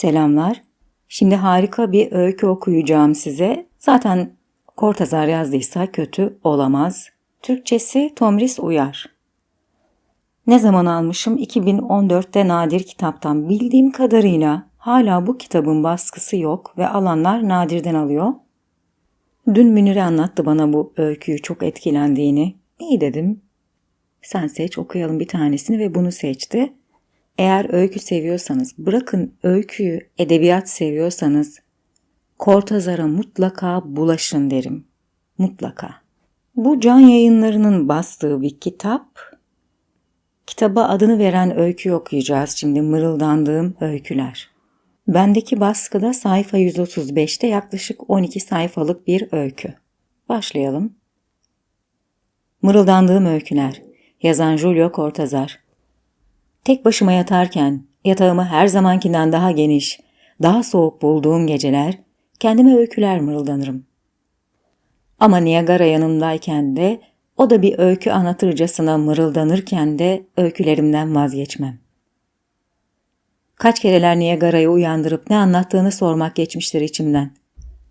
Selamlar. Şimdi harika bir öykü okuyacağım size. Zaten Kortazar yazdıysa kötü olamaz. Türkçesi Tomris Uyar. Ne zaman almışım? 2014'te nadir kitaptan. Bildiğim kadarıyla hala bu kitabın baskısı yok ve alanlar nadirden alıyor. Dün Münir'e anlattı bana bu öyküyü çok etkilendiğini. İyi dedim. Sen seç okuyalım bir tanesini ve bunu seçti. Eğer öykü seviyorsanız, bırakın öyküyü, edebiyat seviyorsanız Kortazar'a mutlaka bulaşın derim. Mutlaka. Bu can yayınlarının bastığı bir kitap. Kitaba adını veren öykü okuyacağız şimdi mırıldandığım öyküler. Bendeki baskıda sayfa 135'te yaklaşık 12 sayfalık bir öykü. Başlayalım. Mırıldandığım öyküler. Yazan Julio Cortazar. Tek başıma yatarken yatağımı her zamankinden daha geniş, daha soğuk bulduğum geceler kendime öyküler mırıldanırım. Ama Niagara yanımdayken de o da bir öykü anlatırcasına mırıldanırken de öykülerimden vazgeçmem. Kaç kereler Niagara'yı uyandırıp ne anlattığını sormak geçmiştir içimden.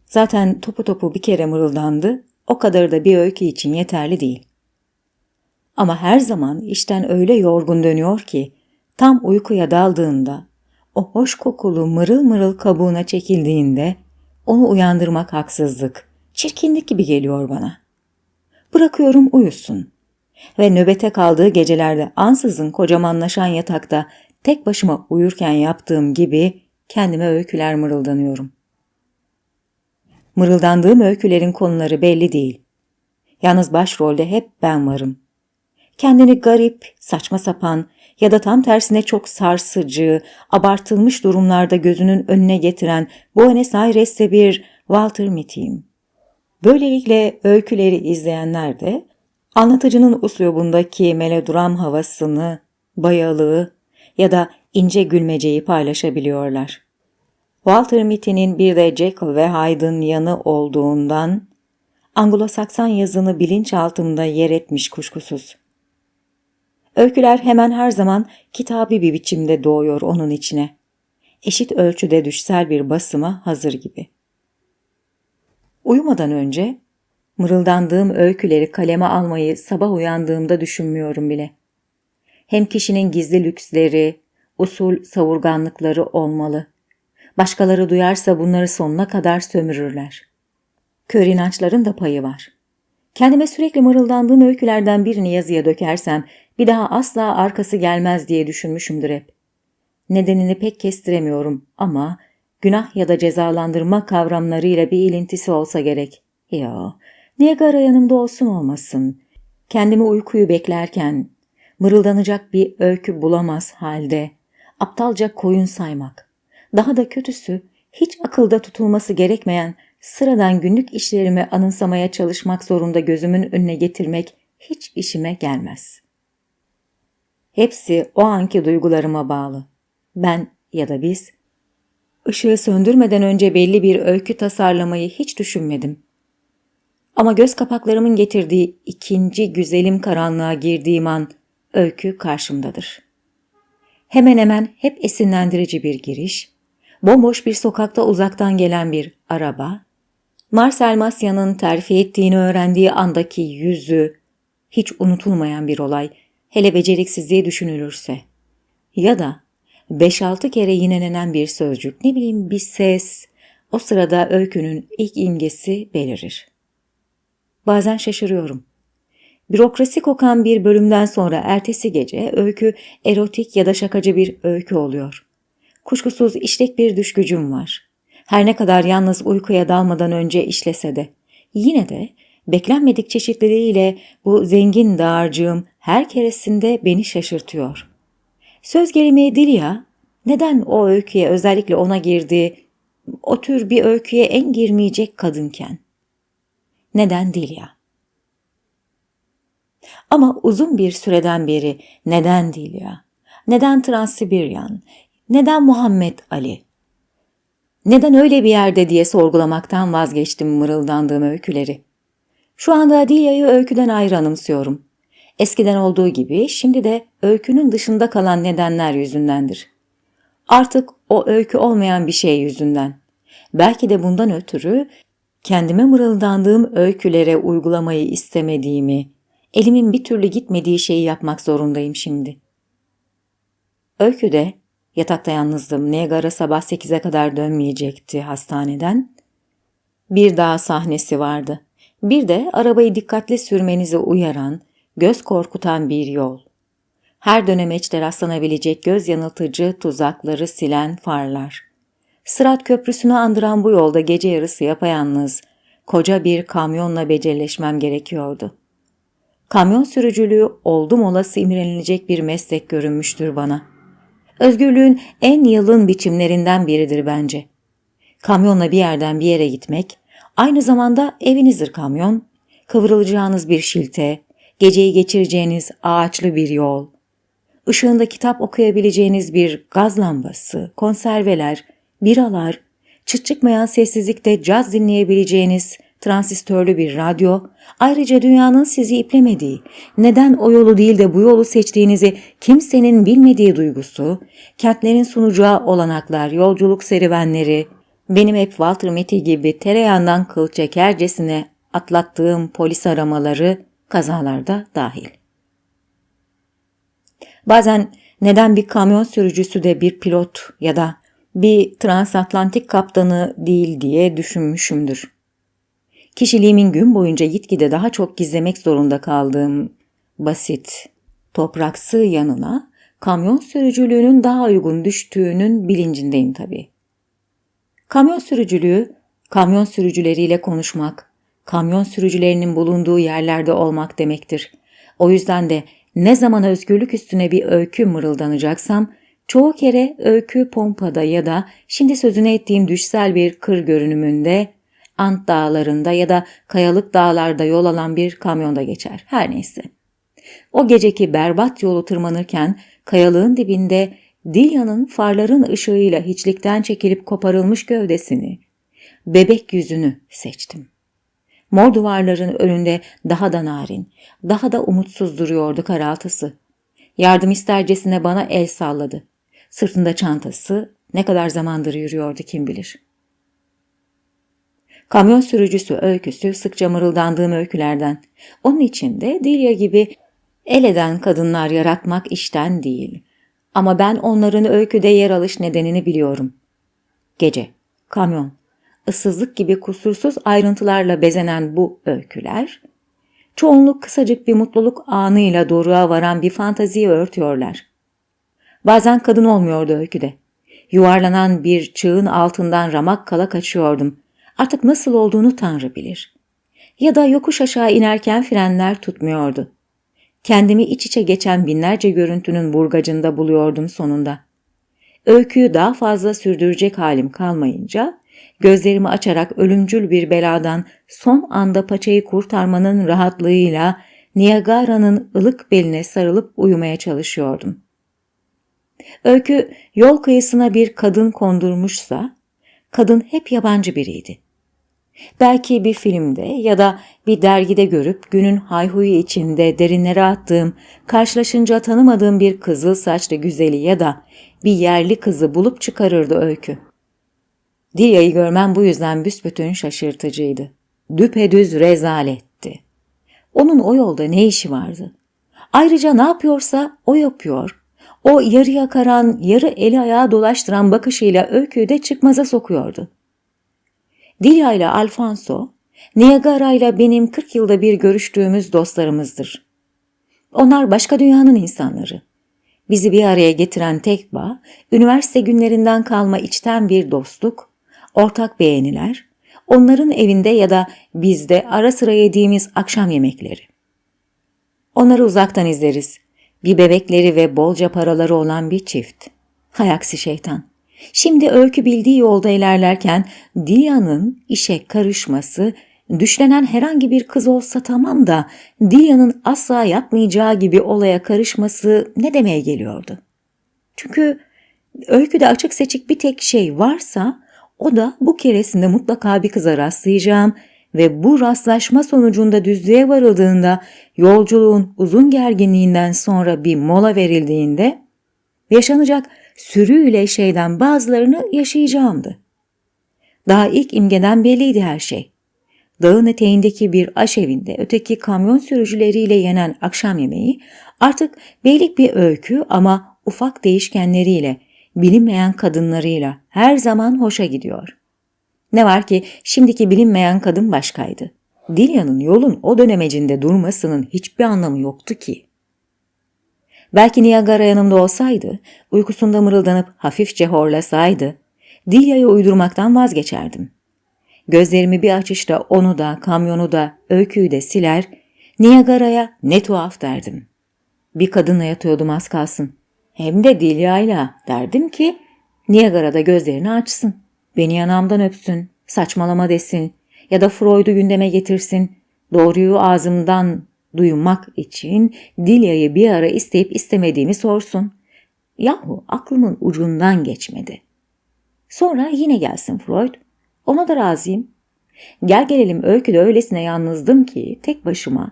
Zaten topu topu bir kere mırıldandı, o kadar da bir öykü için yeterli değil. Ama her zaman işten öyle yorgun dönüyor ki tam uykuya daldığında, o hoş kokulu mırıl mırıl kabuğuna çekildiğinde onu uyandırmak haksızlık, çirkinlik gibi geliyor bana. Bırakıyorum uyusun. Ve nöbete kaldığı gecelerde ansızın kocamanlaşan yatakta tek başıma uyurken yaptığım gibi kendime öyküler mırıldanıyorum. Mırıldandığım öykülerin konuları belli değil. Yalnız başrolde hep ben varım. Kendini garip, saçma sapan ya da tam tersine çok sarsıcı, abartılmış durumlarda gözünün önüne getiren Buenos Aires'te bir Walter Mitty'yim. Böylelikle öyküleri izleyenler de anlatıcının uslubundaki melodram havasını, bayalığı ya da ince gülmeceyi paylaşabiliyorlar. Walter Mitty'nin bir de Jekyll ve Hyde'ın yanı olduğundan Anglo-Saksan yazını bilinçaltımda yer etmiş kuşkusuz. Öyküler hemen her zaman kitabi bir biçimde doğuyor onun içine. Eşit ölçüde düşsel bir basıma hazır gibi. Uyumadan önce mırıldandığım öyküleri kaleme almayı sabah uyandığımda düşünmüyorum bile. Hem kişinin gizli lüksleri, usul savurganlıkları olmalı. Başkaları duyarsa bunları sonuna kadar sömürürler. Kör inançların da payı var. Kendime sürekli mırıldandığım öykülerden birini yazıya dökersem bir daha asla arkası gelmez diye düşünmüşümdür hep. Nedenini pek kestiremiyorum ama günah ya da cezalandırma kavramlarıyla bir ilintisi olsa gerek. Ya, Niagara yanımda olsun olmasın. Kendimi uykuyu beklerken, mırıldanacak bir öykü bulamaz halde, aptalca koyun saymak. Daha da kötüsü, hiç akılda tutulması gerekmeyen sıradan günlük işlerimi anımsamaya çalışmak zorunda gözümün önüne getirmek hiç işime gelmez. Hepsi o anki duygularıma bağlı. Ben ya da biz ışığı söndürmeden önce belli bir öykü tasarlamayı hiç düşünmedim. Ama göz kapaklarımın getirdiği ikinci güzelim karanlığa girdiğim an öykü karşımdadır. Hemen hemen hep esinlendirici bir giriş, bomboş bir sokakta uzaktan gelen bir araba, Marcel Masya'nın terfi ettiğini öğrendiği andaki yüzü, hiç unutulmayan bir olay, hele beceriksizliği düşünülürse. Ya da 5-6 kere yinelenen bir sözcük, ne bileyim bir ses, o sırada öykünün ilk imgesi belirir. Bazen şaşırıyorum. Bürokrasi kokan bir bölümden sonra ertesi gece öykü erotik ya da şakacı bir öykü oluyor. Kuşkusuz işlek bir düşgücüm var. Her ne kadar yalnız uykuya dalmadan önce işlese de. Yine de beklenmedik çeşitliliğiyle bu zengin dağarcığım her keresinde beni şaşırtıyor. Söz gelimi Dilya neden o öyküye özellikle ona girdi, o tür bir öyküye en girmeyecek kadınken? Neden Dilya? Ama uzun bir süreden beri neden Dilya? Neden Transsibiryan? Neden Muhammed Ali? Neden öyle bir yerde diye sorgulamaktan vazgeçtim mırıldandığım öyküleri. Şu anda Dilya'yı öyküden ayrı anımsıyorum. Eskiden olduğu gibi şimdi de öykünün dışında kalan nedenler yüzündendir. Artık o öykü olmayan bir şey yüzünden. Belki de bundan ötürü kendime mırıldandığım öykülere uygulamayı istemediğimi, elimin bir türlü gitmediği şeyi yapmak zorundayım şimdi. Öyküde yatakta yalnızdım. Niagara sabah 8'e kadar dönmeyecekti hastaneden. Bir daha sahnesi vardı. Bir de arabayı dikkatli sürmenizi uyaran, göz korkutan bir yol. Her dönemeçte rastlanabilecek göz yanıltıcı tuzakları silen farlar. Sırat köprüsünü andıran bu yolda gece yarısı yapayalnız, koca bir kamyonla becerileşmem gerekiyordu. Kamyon sürücülüğü oldum olası imrenilecek bir meslek görünmüştür bana. Özgürlüğün en yalın biçimlerinden biridir bence. Kamyonla bir yerden bir yere gitmek, aynı zamanda evinizdir kamyon, kıvrılacağınız bir şilte, geceyi geçireceğiniz ağaçlı bir yol, ışığında kitap okuyabileceğiniz bir gaz lambası, konserveler, biralar, çıt çıkmayan sessizlikte caz dinleyebileceğiniz transistörlü bir radyo, ayrıca dünyanın sizi iplemediği, neden o yolu değil de bu yolu seçtiğinizi kimsenin bilmediği duygusu, kentlerin sunacağı olanaklar, yolculuk serüvenleri, benim hep Walter Mitty gibi tereyağından kıl çekercesine atlattığım polis aramaları kazalarda dahil. Bazen neden bir kamyon sürücüsü de bir pilot ya da bir transatlantik kaptanı değil diye düşünmüşümdür. Kişiliğimin gün boyunca gitgide daha çok gizlemek zorunda kaldığım basit, topraksı yanına kamyon sürücülüğünün daha uygun düştüğünün bilincindeyim tabii. Kamyon sürücülüğü, kamyon sürücüleriyle konuşmak, kamyon sürücülerinin bulunduğu yerlerde olmak demektir. O yüzden de ne zaman özgürlük üstüne bir öykü mırıldanacaksam, çoğu kere öykü pompada ya da şimdi sözüne ettiğim düşsel bir kır görünümünde, Ant dağlarında ya da kayalık dağlarda yol alan bir kamyonda geçer. Her neyse. O geceki berbat yolu tırmanırken kayalığın dibinde Dilya'nın farların ışığıyla hiçlikten çekilip koparılmış gövdesini, bebek yüzünü seçtim. Mor duvarların önünde daha da narin, daha da umutsuz duruyordu karaltısı. Yardım istercesine bana el salladı. Sırtında çantası ne kadar zamandır yürüyordu kim bilir. Kamyon sürücüsü öyküsü sıkça mırıldandığım öykülerden. Onun içinde Dilya gibi el eden kadınlar yaratmak işten değil. Ama ben onların öyküde yer alış nedenini biliyorum. Gece, kamyon, ıssızlık gibi kusursuz ayrıntılarla bezenen bu öyküler, çoğunluk kısacık bir mutluluk anıyla doruğa varan bir fantaziyi örtüyorlar. Bazen kadın olmuyordu öyküde. Yuvarlanan bir çığın altından ramak kala kaçıyordum. Artık nasıl olduğunu Tanrı bilir. Ya da yokuş aşağı inerken frenler tutmuyordu. Kendimi iç içe geçen binlerce görüntünün burgacında buluyordum sonunda. Öyküyü daha fazla sürdürecek halim kalmayınca, gözlerimi açarak ölümcül bir beladan son anda paçayı kurtarmanın rahatlığıyla Niagara'nın ılık beline sarılıp uyumaya çalışıyordum. Öykü yol kıyısına bir kadın kondurmuşsa, kadın hep yabancı biriydi. Belki bir filmde ya da bir dergide görüp günün hayhuyu içinde derinlere attığım, karşılaşınca tanımadığım bir kızıl saçlı güzeli ya da bir yerli kızı bulup çıkarırdı öykü. Dilya'yı görmem bu yüzden büsbütün şaşırtıcıydı. Düpedüz rezaletti. Onun o yolda ne işi vardı? Ayrıca ne yapıyorsa o yapıyor. O yarı yakaran, yarı eli ayağı dolaştıran bakışıyla öyküyü de çıkmaza sokuyordu. Dilya ile Alfonso, Niagara ile benim 40 yılda bir görüştüğümüz dostlarımızdır. Onlar başka dünyanın insanları. Bizi bir araya getiren tek bağ, üniversite günlerinden kalma içten bir dostluk, ortak beğeniler, onların evinde ya da bizde ara sıra yediğimiz akşam yemekleri. Onları uzaktan izleriz. Bir bebekleri ve bolca paraları olan bir çift. Hayaksi şeytan. Şimdi öykü bildiği yolda ilerlerken Dilya'nın işe karışması, düşlenen herhangi bir kız olsa tamam da Dilya'nın asla yapmayacağı gibi olaya karışması ne demeye geliyordu? Çünkü öyküde açık seçik bir tek şey varsa o da bu keresinde mutlaka bir kıza rastlayacağım ve bu rastlaşma sonucunda düzlüğe varıldığında yolculuğun uzun gerginliğinden sonra bir mola verildiğinde yaşanacak sürüyle şeyden bazılarını yaşayacağımdı. Daha ilk imgeden belliydi her şey. Dağın eteğindeki bir aşevinde öteki kamyon sürücüleriyle yenen akşam yemeği artık beylik bir öykü ama ufak değişkenleriyle, bilinmeyen kadınlarıyla her zaman hoşa gidiyor. Ne var ki şimdiki bilinmeyen kadın başkaydı. Dilya'nın yolun o dönemecinde durmasının hiçbir anlamı yoktu ki. Belki Niagara yanımda olsaydı, uykusunda mırıldanıp hafifçe horlasaydı, Dilya'yı uydurmaktan vazgeçerdim. Gözlerimi bir açışta onu da, kamyonu da, öyküyü de siler, Niagara'ya ne tuhaf derdim. Bir kadınla yatıyordum az kalsın. Hem de Dilya'yla derdim ki, Niagara'da gözlerini açsın. Beni yanağımdan öpsün, saçmalama desin ya da Freud'u gündeme getirsin. Doğruyu ağzımdan duymak için Dilya'yı bir ara isteyip istemediğimi sorsun. Yahu aklımın ucundan geçmedi. Sonra yine gelsin Freud. Ona da razıyım. Gel gelelim öyküde öylesine yalnızdım ki tek başıma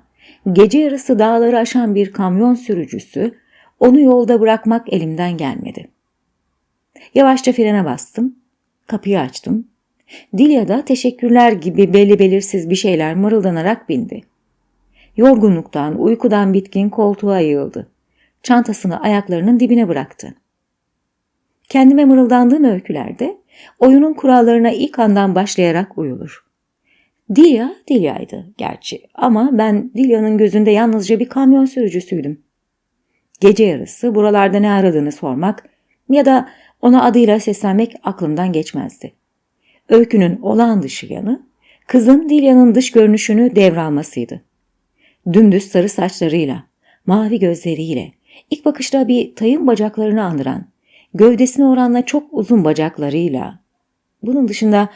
gece yarısı dağları aşan bir kamyon sürücüsü onu yolda bırakmak elimden gelmedi. Yavaşça frene bastım. Kapıyı açtım. Dilya da teşekkürler gibi belli belirsiz bir şeyler mırıldanarak bindi. Yorgunluktan, uykudan bitkin koltuğa yığıldı. Çantasını ayaklarının dibine bıraktı. Kendime mırıldandığım öykülerde oyunun kurallarına ilk andan başlayarak uyulur. Dilya, Dilya'ydı gerçi ama ben Dilya'nın gözünde yalnızca bir kamyon sürücüsüydüm. Gece yarısı buralarda ne aradığını sormak ya da ona adıyla seslenmek aklımdan geçmezdi. Öykünün olağan dışı yanı, kızın Dilya'nın dış görünüşünü devralmasıydı. Dümdüz sarı saçlarıyla, mavi gözleriyle, ilk bakışta bir tayın bacaklarını andıran, gövdesine oranla çok uzun bacaklarıyla. Bunun dışında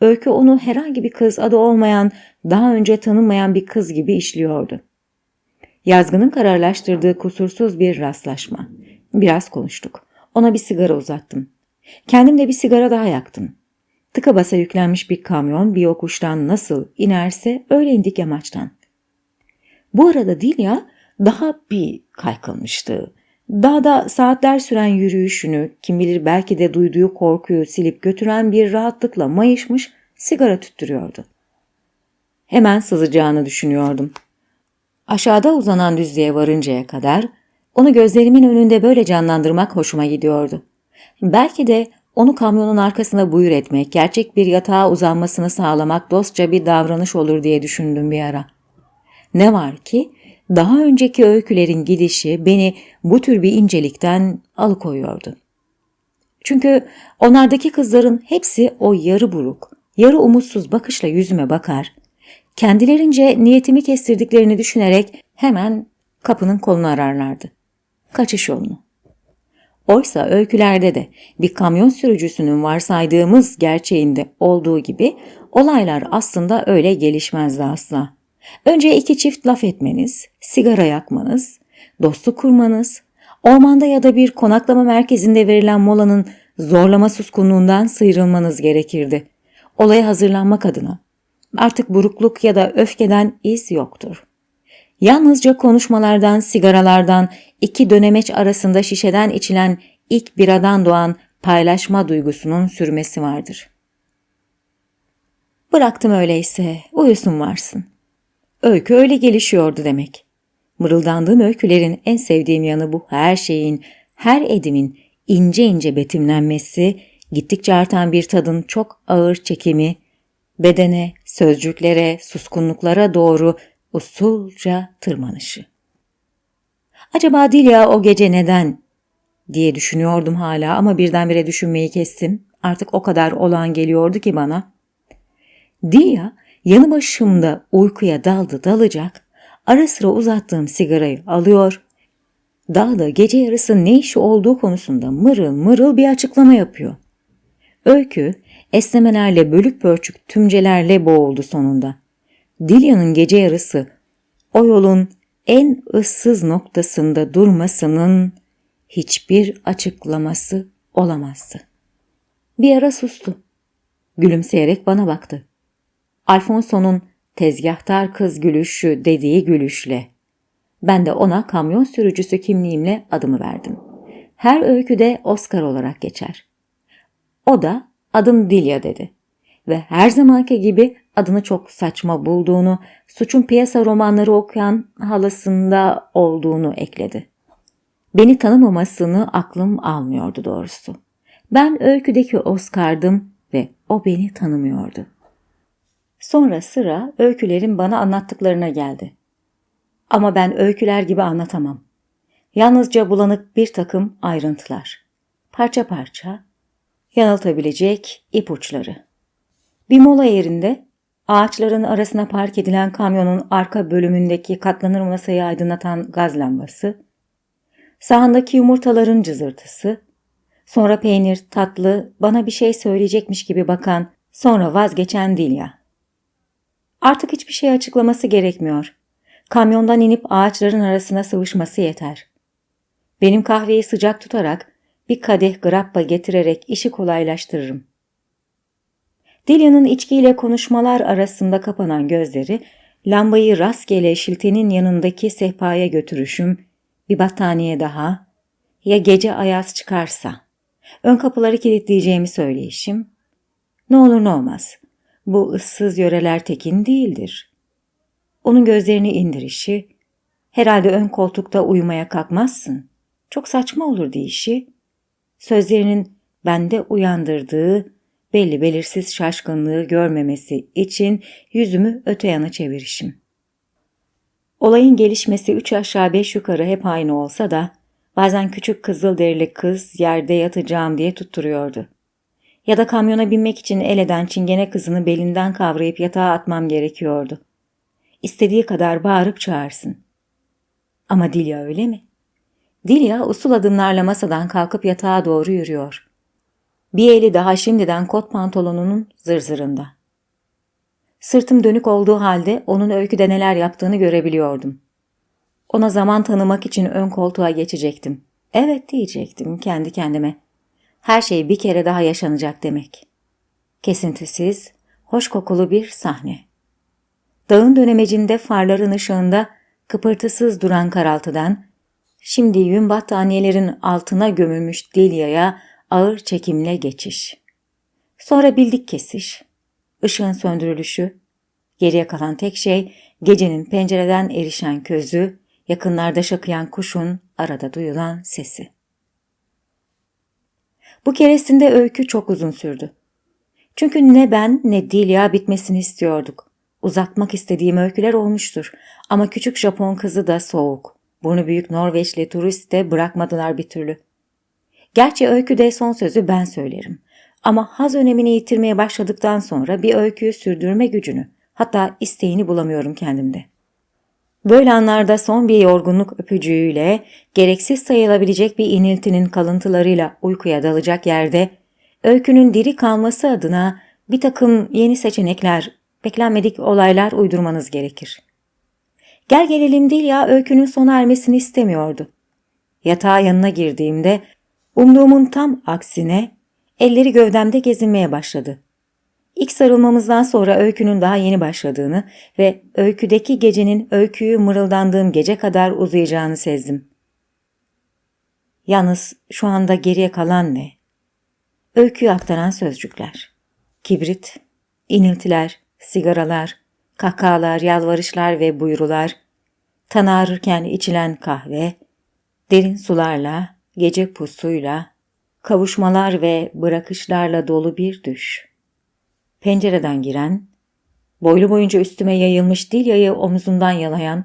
öykü onu herhangi bir kız adı olmayan, daha önce tanınmayan bir kız gibi işliyordu. Yazgının kararlaştırdığı kusursuz bir rastlaşma. Biraz konuştuk. Ona bir sigara uzattım. Kendim de bir sigara daha yaktım. Tıka basa yüklenmiş bir kamyon bir yokuştan nasıl inerse öyle indik yamaçtan. Bu arada Dilya daha bir kaykılmıştı. Dağda saatler süren yürüyüşünü, kim bilir belki de duyduğu korkuyu silip götüren bir rahatlıkla mayışmış sigara tüttürüyordu. Hemen sızacağını düşünüyordum. Aşağıda uzanan düzlüğe varıncaya kadar onu gözlerimin önünde böyle canlandırmak hoşuma gidiyordu. Belki de onu kamyonun arkasına buyur etmek, gerçek bir yatağa uzanmasını sağlamak dostça bir davranış olur diye düşündüm bir ara. Ne var ki daha önceki öykülerin gidişi beni bu tür bir incelikten alıkoyuyordu. Çünkü onlardaki kızların hepsi o yarı buruk, yarı umutsuz bakışla yüzüme bakar, kendilerince niyetimi kestirdiklerini düşünerek hemen kapının kolunu ararlardı. Kaçış yolunu. Oysa öykülerde de bir kamyon sürücüsünün varsaydığımız gerçeğinde olduğu gibi olaylar aslında öyle gelişmezdi asla. Önce iki çift laf etmeniz, sigara yakmanız, dostluk kurmanız, ormanda ya da bir konaklama merkezinde verilen molanın zorlama suskunluğundan sıyrılmanız gerekirdi. Olaya hazırlanmak adına. Artık burukluk ya da öfkeden iz yoktur. Yalnızca konuşmalardan, sigaralardan, iki dönemeç arasında şişeden içilen ilk biradan doğan paylaşma duygusunun sürmesi vardır. Bıraktım öyleyse, uyusun varsın. Öykü öyle gelişiyordu demek. Mırıldandığım öykülerin en sevdiğim yanı bu her şeyin, her edimin ince ince betimlenmesi, gittikçe artan bir tadın çok ağır çekimi, bedene, sözcüklere, suskunluklara doğru usulca tırmanışı. Acaba Dilya o gece neden diye düşünüyordum hala ama birdenbire düşünmeyi kestim. Artık o kadar olan geliyordu ki bana. Dilya yanı başımda uykuya daldı dalacak, ara sıra uzattığım sigarayı alıyor, dağda gece yarısı ne işi olduğu konusunda mırıl mırıl bir açıklama yapıyor. Öykü, esnemelerle bölük pörçük tümcelerle boğuldu sonunda. Dilya'nın gece yarısı o yolun en ıssız noktasında durmasının hiçbir açıklaması olamazdı. Bir ara sustu. Gülümseyerek bana baktı. Alfonso'nun tezgahtar kız gülüşü dediği gülüşle. Ben de ona kamyon sürücüsü kimliğimle adımı verdim. her öyküde Oscar olarak geçer. O da adım Dilya dedi ve her zamanki gibi adını çok saçma bulduğunu, suçun piyasa romanları okuyan halasında olduğunu ekledi. Beni tanımamasını aklım almıyordu doğrusu. Ben öyküdeki Oscar'dım ve o beni tanımıyordu. Sonra sıra öykülerin bana anlattıklarına geldi. Ama ben öyküler gibi anlatamam. Yalnızca bulanık bir takım ayrıntılar. Parça parça, yanıltabilecek ipuçları. Bir mola yerinde ağaçların arasına park edilen kamyonun arka bölümündeki katlanır masayı aydınlatan gaz lambası, sağındaki yumurtaların cızırtısı, sonra peynir, tatlı, bana bir şey söyleyecekmiş gibi bakan, sonra vazgeçen Dilya. Artık hiçbir şey açıklaması gerekmiyor. Kamyondan inip ağaçların arasına sıvışması yeter. Benim kahveyi sıcak tutarak bir kadeh grappa getirerek işi kolaylaştırırım. Dilya'nın içkiyle konuşmalar arasında kapanan gözleri, lambayı rastgele şiltenin yanındaki sehpaya götürüşüm, bir battaniye daha, ya gece ayaz çıkarsa, ön kapıları kilitleyeceğimi söyleyişim, ne olur ne olmaz, bu ıssız yöreler tekin değildir. Onun gözlerini indirişi, herhalde ön koltukta uyumaya kalkmazsın, çok saçma olur deyişi, sözlerinin bende uyandırdığı belli belirsiz şaşkınlığı görmemesi için yüzümü öte yana çevirişim. Olayın gelişmesi üç aşağı beş yukarı hep aynı olsa da bazen küçük kızıl derili kız yerde yatacağım diye tutturuyordu. Ya da kamyona binmek için el eden çingene kızını belinden kavrayıp yatağa atmam gerekiyordu. İstediği kadar bağırıp çağırsın. Ama Dilya öyle mi? Dilya usul adımlarla masadan kalkıp yatağa doğru yürüyor. Bir eli daha şimdiden kot pantolonunun zırzırında. Sırtım dönük olduğu halde onun öyküde neler yaptığını görebiliyordum. Ona zaman tanımak için ön koltuğa geçecektim. Evet diyecektim kendi kendime. Her şey bir kere daha yaşanacak demek. Kesintisiz, hoş kokulu bir sahne. Dağın dönemecinde farların ışığında kıpırtısız duran karaltıdan, şimdi yün battaniyelerin altına gömülmüş Dilya'ya ağır çekimle geçiş. Sonra bildik kesiş, ışığın söndürülüşü, geriye kalan tek şey gecenin pencereden erişen közü, yakınlarda şakıyan kuşun arada duyulan sesi. Bu keresinde öykü çok uzun sürdü. Çünkü ne ben ne Dilya bitmesini istiyorduk. Uzatmak istediğim öyküler olmuştur ama küçük Japon kızı da soğuk. Burnu büyük Norveçli turist de bırakmadılar bir türlü. Gerçi öyküde son sözü ben söylerim. Ama haz önemini yitirmeye başladıktan sonra bir öyküyü sürdürme gücünü, hatta isteğini bulamıyorum kendimde. Böyle anlarda son bir yorgunluk öpücüğüyle, gereksiz sayılabilecek bir iniltinin kalıntılarıyla uykuya dalacak yerde, öykünün diri kalması adına bir takım yeni seçenekler, beklenmedik olaylar uydurmanız gerekir. Gel gelelim değil ya öykünün sona ermesini istemiyordu. Yatağa yanına girdiğimde umduğumun tam aksine elleri gövdemde gezinmeye başladı. İlk sarılmamızdan sonra öykünün daha yeni başladığını ve öyküdeki gecenin öyküyü mırıldandığım gece kadar uzayacağını sezdim. Yalnız şu anda geriye kalan ne? Öyküyü aktaran sözcükler. Kibrit, iniltiler, sigaralar, kahkahalar, yalvarışlar ve buyrular, tan ağrırken içilen kahve, derin sularla, gece pusuyla, kavuşmalar ve bırakışlarla dolu bir düş. Pencereden giren, boylu boyunca üstüme yayılmış dil yayı omzundan yalayan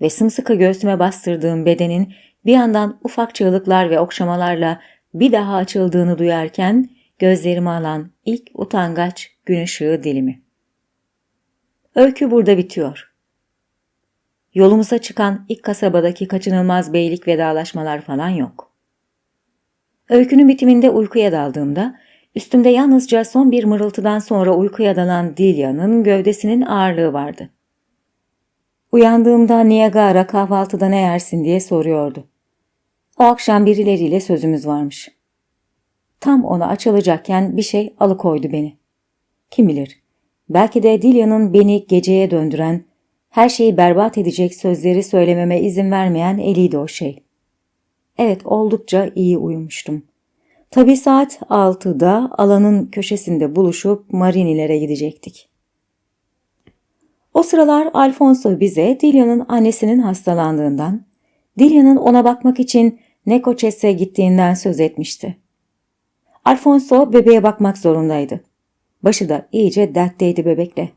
ve sımsıkı göğsüme bastırdığım bedenin bir yandan ufak çığlıklar ve okşamalarla bir daha açıldığını duyarken gözlerimi alan ilk utangaç gün ışığı dilimi. Öykü burada bitiyor. Yolumuza çıkan ilk kasabadaki kaçınılmaz beylik vedalaşmalar falan yok. Öykünün bitiminde uykuya daldığımda üstümde yalnızca son bir mırıltıdan sonra uykuya dalan Dilya'nın gövdesinin ağırlığı vardı. Uyandığımda Niagara kahvaltıda ne yersin diye soruyordu. O akşam birileriyle sözümüz varmış. Tam ona açılacakken bir şey alıkoydu beni. Kim bilir, belki de Dilya'nın beni geceye döndüren, her şeyi berbat edecek sözleri söylememe izin vermeyen eliydi o şey. Evet oldukça iyi uyumuştum. Tabi saat 6'da alanın köşesinde buluşup Marinilere gidecektik. O sıralar Alfonso bize Dilia'nın annesinin hastalandığından, Dilia'nın ona bakmak için Nekoçes'e gittiğinden söz etmişti. Alfonso bebeğe bakmak zorundaydı. Başı da iyice dertteydi bebekle.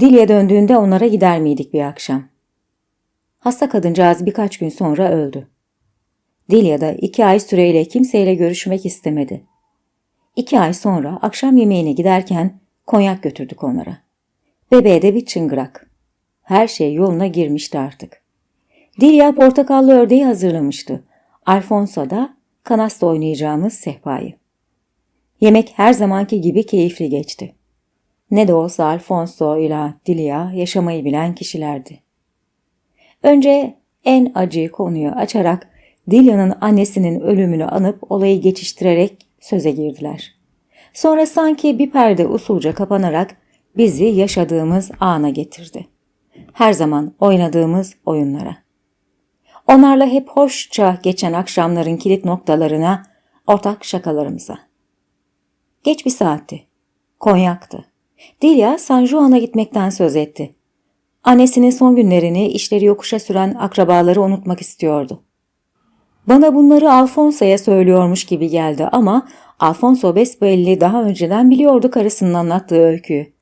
Dilia döndüğünde onlara gider miydik bir akşam? Hasta kadıncağız birkaç gün sonra öldü. Dilia da iki ay süreyle kimseyle görüşmek istemedi. İki ay sonra akşam yemeğine giderken konyak götürdük onlara. Bebeğe de bir çıngırak. Her şey yoluna girmişti artık. Dilia portakallı ördeği hazırlamıştı. Alfonso da kanasta oynayacağımız sehpayı. Yemek her zamanki gibi keyifli geçti. Ne de olsa Alfonso ile Dilia yaşamayı bilen kişilerdi. Önce en acı konuyu açarak Dilia'nın annesinin ölümünü anıp olayı geçiştirerek söze girdiler. Sonra sanki bir perde usulca kapanarak bizi yaşadığımız ana getirdi. Her zaman oynadığımız oyunlara. Onlarla hep hoşça geçen akşamların kilit noktalarına, ortak şakalarımıza. Geç bir saatti. Konyaktı. Dilia San Juan'a gitmekten söz etti. Annesinin son günlerini işleri yokuşa süren akrabaları unutmak istiyordu. Bana bunları Alfonso'ya söylüyormuş gibi geldi ama Alfonso besbelli daha önceden biliyordu karısının anlattığı öyküyü.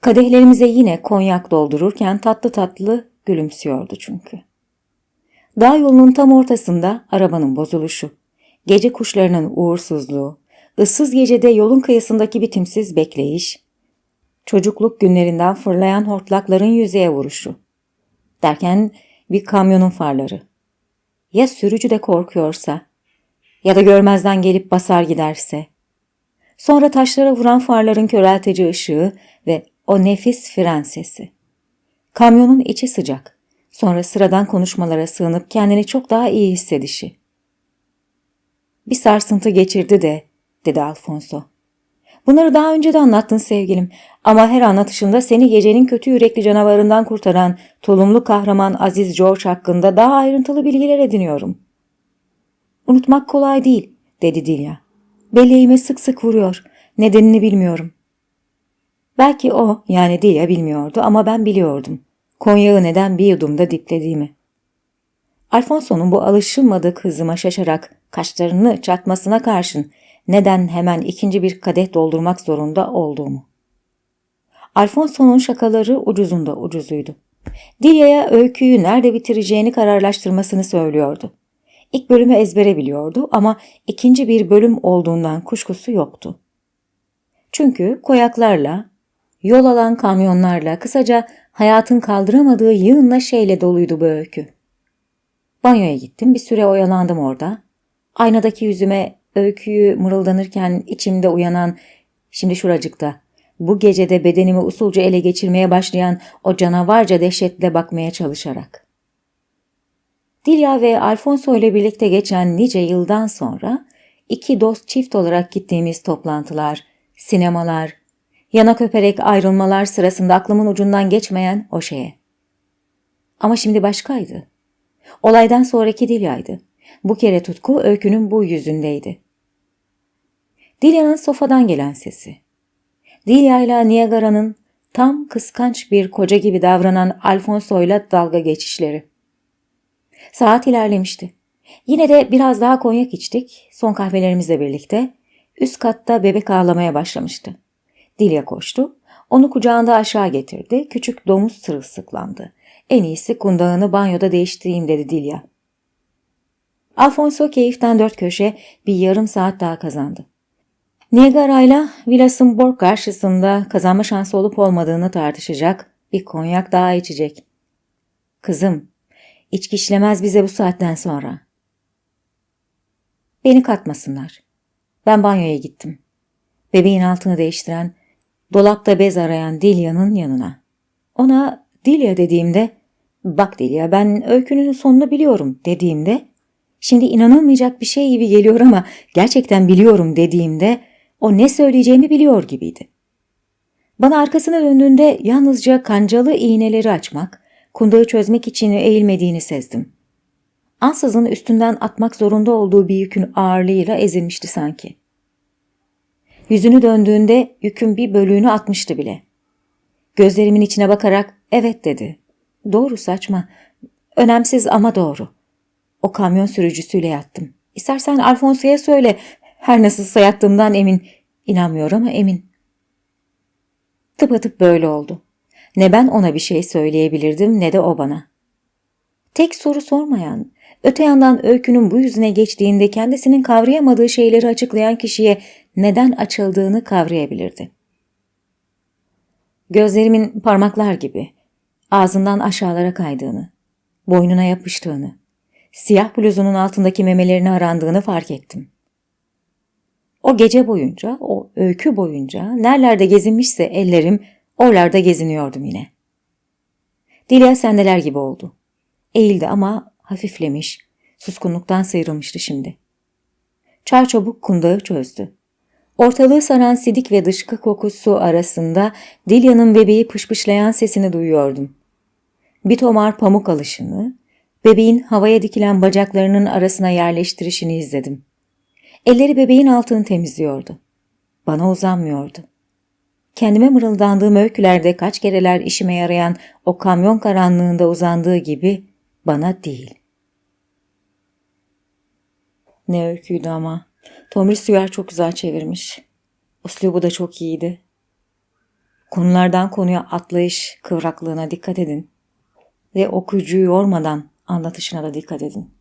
Kadehlerimize yine konyak doldururken tatlı tatlı gülümsüyordu çünkü. Dağ yolunun tam ortasında arabanın bozuluşu, gece kuşlarının uğursuzluğu, ıssız gecede yolun kıyısındaki bitimsiz bekleyiş, çocukluk günlerinden fırlayan hortlakların yüzeye vuruşu. Derken bir kamyonun farları. Ya sürücü de korkuyorsa ya da görmezden gelip basar giderse. Sonra taşlara vuran farların köreltici ışığı ve o nefis fren sesi. Kamyonun içi sıcak. Sonra sıradan konuşmalara sığınıp kendini çok daha iyi hissedişi. Bir sarsıntı geçirdi de, dedi Alfonso. Bunları daha önce de anlattın sevgilim ama her anlatışında seni gecenin kötü yürekli canavarından kurtaran tulumlu kahraman Aziz George hakkında daha ayrıntılı bilgiler ediniyorum. Unutmak kolay değil, dedi Dilya. Belleğime sık sık vuruyor. Nedenini bilmiyorum. Belki o, yani Dilya bilmiyordu ama ben biliyordum. Konyağı neden bir yudumda diplediğimi. Alfonso'nun bu alışılmadık hızıma şaşarak kaşlarını çatmasına karşın neden hemen ikinci bir kadeh doldurmak zorunda olduğumu. Alfonso'nun şakaları ucuzunda ucuzuydu. Dilya'ya öyküyü nerede bitireceğini kararlaştırmasını söylüyordu. İlk bölümü ezbere biliyordu ama ikinci bir bölüm olduğundan kuşkusu yoktu. Çünkü koyaklarla, yol alan kamyonlarla, kısaca hayatın kaldıramadığı yığınla şeyle doluydu bu öykü. Banyoya gittim, bir süre oyalandım orada. Aynadaki yüzüme öyküyü mırıldanırken içimde uyanan, şimdi şuracıkta, bu gecede bedenimi usulca ele geçirmeye başlayan o canavarca dehşetle bakmaya çalışarak. Dilya ve Alfonso ile birlikte geçen nice yıldan sonra iki dost çift olarak gittiğimiz toplantılar, sinemalar, yana köperek ayrılmalar sırasında aklımın ucundan geçmeyen o şeye. Ama şimdi başkaydı. Olaydan sonraki Dilya'ydı. Bu kere tutku öykünün bu yüzündeydi. Dilya'nın sofadan gelen sesi. Dilya ile Niagara'nın tam kıskanç bir koca gibi davranan Alfonso ile dalga geçişleri. Saat ilerlemişti. Yine de biraz daha konyak içtik. Son kahvelerimizle birlikte üst katta bebek ağlamaya başlamıştı. Dilya koştu. Onu kucağında aşağı getirdi. Küçük domuz sırılsıklandı. En iyisi kundağını banyoda değiştireyim dedi Dilya. Alfonso keyiften dört köşe bir yarım saat daha kazandı. Niagara ile Willas'ın karşısında kazanma şansı olup olmadığını tartışacak, bir konyak daha içecek. Kızım, içki işlemez bize bu saatten sonra. Beni katmasınlar. Ben banyoya gittim. Bebeğin altını değiştiren, dolapta bez arayan Dilya'nın yanına. Ona Dilya dediğimde, bak Dilya ben öykünün sonunu biliyorum dediğimde, şimdi inanılmayacak bir şey gibi geliyor ama gerçekten biliyorum dediğimde, o ne söyleyeceğimi biliyor gibiydi. Bana arkasına döndüğünde yalnızca kancalı iğneleri açmak, kundağı çözmek için eğilmediğini sezdim. ansızın üstünden atmak zorunda olduğu bir yükün ağırlığıyla ezilmişti sanki. Yüzünü döndüğünde yükün bir bölüğünü atmıştı bile. Gözlerimin içine bakarak evet dedi. Doğru saçma. Önemsiz ama doğru. O kamyon sürücüsüyle yattım. İstersen Alfonso'ya söyle. Her nasılsa yattığımdan emin. İnanmıyor ama emin. Tıpatıp böyle oldu. Ne ben ona bir şey söyleyebilirdim ne de o bana. Tek soru sormayan, öte yandan öykünün bu yüzüne geçtiğinde kendisinin kavrayamadığı şeyleri açıklayan kişiye neden açıldığını kavrayabilirdi. Gözlerimin parmaklar gibi ağzından aşağılara kaydığını, boynuna yapıştığını, siyah bluzunun altındaki memelerini arandığını fark ettim. O gece boyunca, o öykü boyunca nerelerde gezinmişse ellerim oralarda geziniyordum yine. Dilya sendeler gibi oldu. Eğildi ama hafiflemiş, suskunluktan sıyrılmıştı şimdi. Çar çabuk kundağı çözdü. Ortalığı saran sidik ve dışkı kokusu arasında Dilya'nın bebeği pışpışlayan sesini duyuyordum. Bir tomar pamuk alışını, bebeğin havaya dikilen bacaklarının arasına yerleştirişini izledim. Elleri bebeğin altını temizliyordu. Bana uzanmıyordu. Kendime mırıldandığım öykülerde kaç kereler işime yarayan o kamyon karanlığında uzandığı gibi bana değil. Ne öyküydü ama. Tomris Suyar çok güzel çevirmiş. Uslubu da çok iyiydi. Konulardan konuya atlayış kıvraklığına dikkat edin. Ve okuyucuyu yormadan anlatışına da dikkat edin.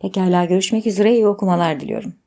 Pekala görüşmek üzere iyi okumalar diliyorum.